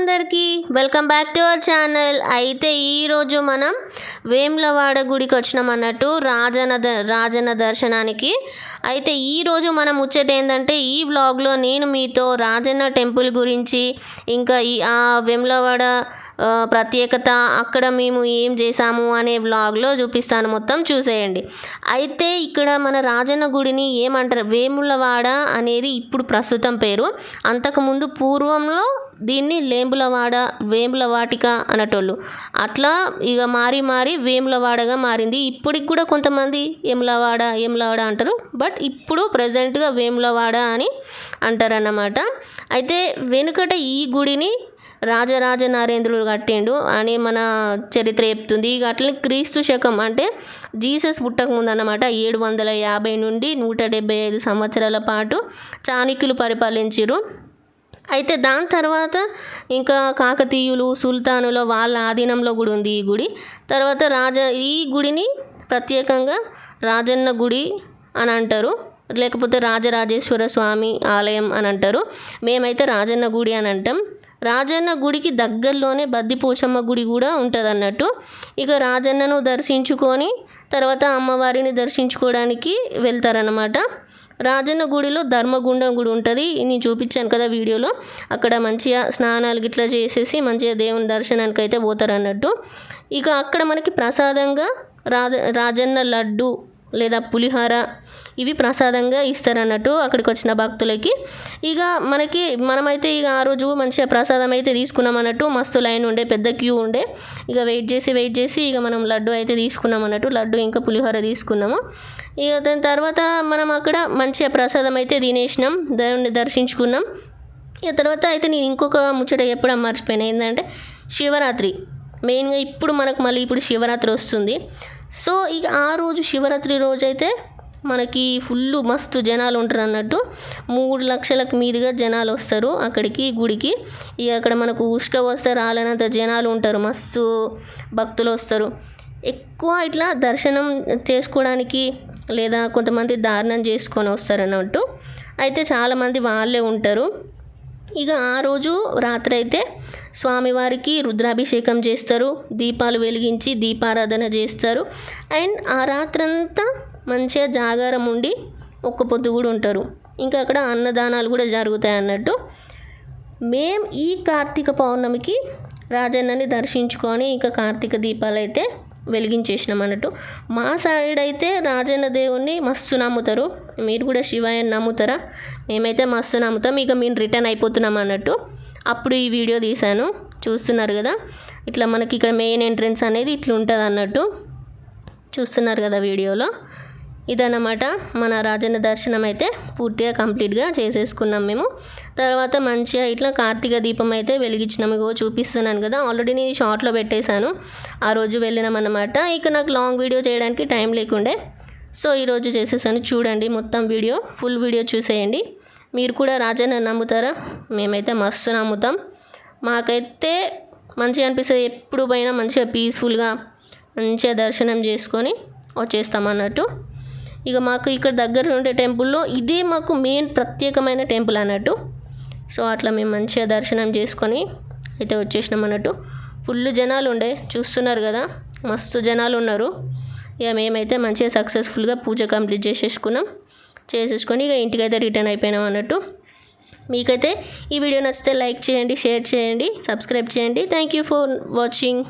అందరికీ welcome back to our channel. అయితే ఈరోజు మనం వేములవాడ గుడికి వచ్చినాం అన్నట్టు రాజన ద రాజన్న దర్శనానికి. అయితే ఈరోజు మనం ముచ్చట ఏంటంటే ఈ వ్లాగ్లో నేను మీతో రాజన్న టెంపుల్ గురించి ఇంకా ఈ ఆ వేములవాడ ప్రత్యేకత అక్కడ మేము ఏం చేసాము అనే వ్లాగ్లో చూపిస్తాను మొత్తం చూసేయండి. అయితే ఇక్కడ మన రాజన్న గుడిని ఏమంటారు? వేములవాడ అనేది ఇప్పుడు ప్రస్తుతం పేరు. అంతకుముందు పూర్వంలో దీన్ని లేంబులవాడ వేములవాటిక అనేటోళ్ళు. అట్లా ఇక మారి మారి వేములవాడగా మారింది. ఇప్పటికి కూడా కొంతమంది ఎములవాడ ఎములవాడ అంటారు. బట్ ఇప్పుడు ప్రజెంట్గా వేములవాడ అని అంటారన్నమాట. అయితే వెనుకట ఈ గుడిని రాజరాజ నరేంద్రుడు కట్టిండు అని మన చరిత్ర చెప్తుంది. ఇక అట్లనే క్రీస్తు శకం అంటే జీసస్ పుట్టక ముందు అన్నమాట ఏడు వందల యాభై నుండి నూట డెబ్బై ఐదు సంవత్సరాల పాటు చాణక్యులు పరిపాలించారు అయితే దాని తర్వాత ఇంకా కాకతీయులు సుల్తానుల వాళ్ళ ఆధీనంలో కూడా ఉంది ఈ గుడి. తర్వాత రాజ ఈ గుడిని ప్రత్యేకంగా రాజన్న గుడి అని అంటారు. లేకపోతే రాజరాజేశ్వర స్వామి ఆలయం అని అంటారు. మేమైతే రాజన్న గుడి అని అంటాం. రాజన్న గుడికి దగ్గరలోనే బద్దిపోచమ్మ గుడి కూడా ఉంటుంది అన్నట్టు ఇక రాజన్నను దర్శించుకొని తర్వాత అమ్మవారిని దర్శించుకోవడానికి వెళ్తారనమాట రాజన్న గుడిలో ధర్మగుండం గుడి ఉంటుంది. నేను చూపించాను కదా వీడియోలో. అక్కడ మంచిగా స్నానాలు గిట్లా చేసేసి మంచిగా దేవుని దర్శనానికి అయితే పోతారు అన్నట్టు ఇక అక్కడ మనకి ప్రసాదంగా రాజ రాజన్న లడ్డు లేదా పులిహార ఇవి ప్రసాదంగా ఇస్తారన్నట్టు అక్కడికి వచ్చిన భక్తులకి. ఇక మనకి మనమైతే ఇక ఆ రోజు మంచిగా ప్రసాదం అయితే తీసుకున్నాం అన్నట్టు మస్తు లైన్ ఉండే పెద్ద క్యూ ఉండే. ఇక వెయిట్ చేసి వెయిట్ చేసి ఇక మనం లడ్డు అయితే తీసుకున్నాం అన్నట్టు లడ్డు ఇంకా పులిహోర తీసుకున్నాము. ఇక దాని తర్వాత మనం అక్కడ మంచిగా ప్రసాదం అయితే తినేసినాం దేవుణ్ణి దర్శించుకున్నాం. ఇక తర్వాత అయితే నేను ఇంకొక ముచ్చట చెప్పడం మర్చిపోయినా. ఏంటంటే శివరాత్రి. మెయిన్గా ఇప్పుడు మనకు మళ్ళీ ఇప్పుడు శివరాత్రి వస్తుంది. సో ఇక ఆ రోజు శివరాత్రి రోజు అయితే మనకి ఫుల్ మస్తు జనాలు ఉంటారు అన్నట్టు. మూడు లక్షలకు మీదుగా జనాలు వస్తారు అక్కడికి గుడికి. ఇక అక్కడ మనకు ఉష్క వస్తే రాలేనంత జనాలు ఉంటారు మస్తు భక్తులు వస్తారు. ఎక్కువ ఇట్లా దర్శనం చేసుకోవడానికి లేదా కొంతమంది దారుణం చేసుకొని వస్తారు అన్నట్టు. అయితే చాలామంది వాళ్ళే ఉంటారు. ఇక ఆ రోజు రాత్రి అయితే స్వామివారికి రుద్రాభిషేకం చేస్తారు దీపాలు వెలిగించి దీపారాధన చేస్తారు. అండ్ ఆ రాత్రంతా మంచిగా జాగారం ఉండి ఒక్క పొద్దు కూడా ఉంటారు. ఇంకా అక్కడ అన్నదానాలు కూడా జరుగుతాయి అన్నట్టు. మేం ఈ కార్తీక పౌర్ణమికి రాజన్నని దర్శించుకొని ఇంకా కార్తీక దీపాలు అయితే వెలిగించేసినాం అన్నట్టు మా సైడ్ అయితే రాజన్న దేవుణ్ణి మస్తు నమ్ముతారు. మీరు కూడా శివాయని నమ్ముతారా? మేమైతే మస్తు నమ్ముతాం. ఇక మేము రిటర్న్ అయిపోతున్నాం అన్నట్టు అప్పుడు ఈ వీడియో తీశాను. చూస్తున్నారు కదా? ఇట్లా మనకి ఇక్కడ మెయిన్ ఎంట్రన్స్ అనేది ఇట్లా ఉంటుంది అన్నట్టు చూస్తున్నారు కదా వీడియోలో ఇదన్నమాట మన రాజన్న దర్శనం అయితే పూర్తిగా కంప్లీట్గా చేసేసుకున్నాం మేము. తర్వాత మంచిగా ఇట్లా కార్తీక దీపం అయితే వెలిగించినాము ఇగో చూపిస్తున్నాను కదా ఆల్రెడీ నేను షార్ట్లో పెట్టేశాను. ఆ రోజు వెళ్ళినామన్నమాట ఇక నాకు లాంగ్ వీడియో చేయడానికి టైం లేకుండే. సో ఈరోజు చేసేసాను. చూడండి మొత్తం వీడియో ఫుల్ వీడియో చూసేయండి. మీరు కూడా రాజన్న నమ్ముతారా? మేమైతే మస్తు నమ్ముతాం. మాకైతే మంచిగా అనిపిస్తుంది. ఎప్పుడు పోయినా మంచిగా పీస్ఫుల్గా మంచిగా దర్శనం చేసుకొని వచ్చేస్తాం అన్నట్టు. ఇక మాకు ఇక్కడ దగ్గర ఉండే టెంపుల్లో ఇదే మాకు మెయిన్ ప్రత్యేకమైన టెంపుల్ అన్నట్టు. సో అట్లా మేము మంచిగా దర్శనం చేసుకొని అయితే వచ్చేసినాం అన్నట్టు. ఫుల్ జనాలు ఉండే చూస్తున్నారు కదా. మస్తు జనాలు ఉన్నారు. ఇక మేమైతే మంచిగా సక్సెస్ఫుల్గా పూజ కంప్లీట్ చేసేసుకున్నాం. చేసేసుకొని ఇక ఇంటికైతే రిటర్న్ అయిపోయినాం అన్నట్టు. మీకైతే ఈ వీడియో నచ్చితే లైక్ చేయండి షేర్ చేయండి సబ్స్క్రైబ్ చేయండి. Thank you for watching